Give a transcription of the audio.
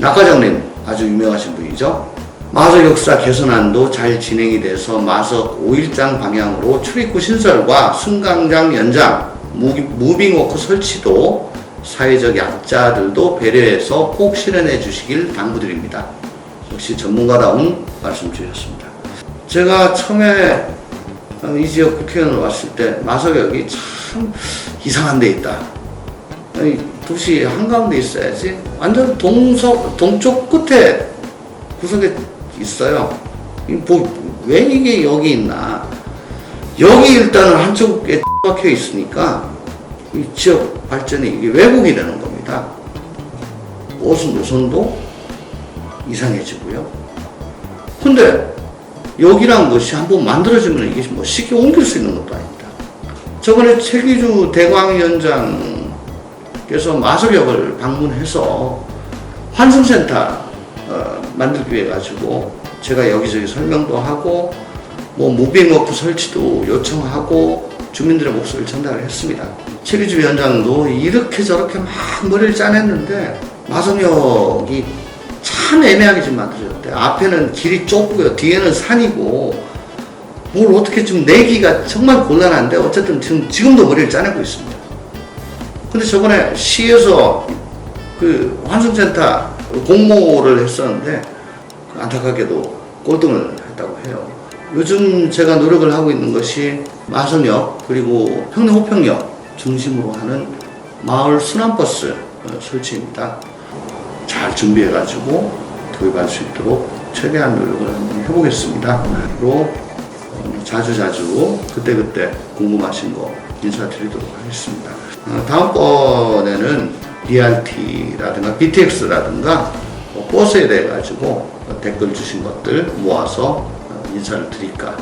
낙과장님 아주 유명하신 분이죠. 마석 역사 개선안도 잘 진행이 돼서 마석 5일장 방향으로 출입구 신설과 승강장 연장, 무빙워크 설치도 사회적 약자들도 배려해서 꼭 실현해 주시길 당부드립니다. 역시 전문가다운 말씀 주셨습니다. 제가 처음에 어, 이 지역 국회의원 왔을 때 마석역이 참 이상한 데 있다. 아니, 도시 한가운데 있어야지. 완전 동서, 동쪽 끝에 구석에 있어요. 이 뭐, 왜 이게 여기 있나. 여기 일단은 한쪽에 박혀 있으니까 이 지역 발전이 이게 왜곡이 되는 겁니다. 오순 노선도 이상해지고요. 근데 여기란 것이 한번 만들어지면 이게 뭐 쉽게 옮길 수 있는 것도 아닙니다. 저번에 최기주 대광위원장 께서 마석역을 방문해서 환승센터 어, 만들기 위해 가지고 제가 여기저기 설명도 하고 뭐 무빙워크 설치도 요청하고 주민들의 목소리를 전달을 했습니다. 최기주 위원장도 이렇게 저렇게 막 머리를 짜냈는데 마석역이 참 애매하게 지금 만들어졌대. 앞에는 길이 좁고요. 뒤에는 산이고 뭘 어떻게 좀 내기가 정말 곤란한데 어쨌든 지금, 지금도 머리를 짜내고 있습니다. 근데 저번에 시에서 그 환승센터 공모를 했었는데 안타깝게도 꼴등을 했다고 해요. 요즘 제가 노력을 하고 있는 것이 마성역 그리고 평내 호평역 중심으로 하는 마을 순환버스 어, 설치입니다. 잘 준비해가지고 도입할 수 있도록 최대한 노력을 해보겠습니다. 어, 자주 자주 그때 그때 궁금하신 거 인사드리도록 하겠습니다. 어, 다음번에는 DRT라든가 BTX라든가 뭐 버스에 대해 가지고 댓글 주신 것들 모아서 어, 인사를 드릴까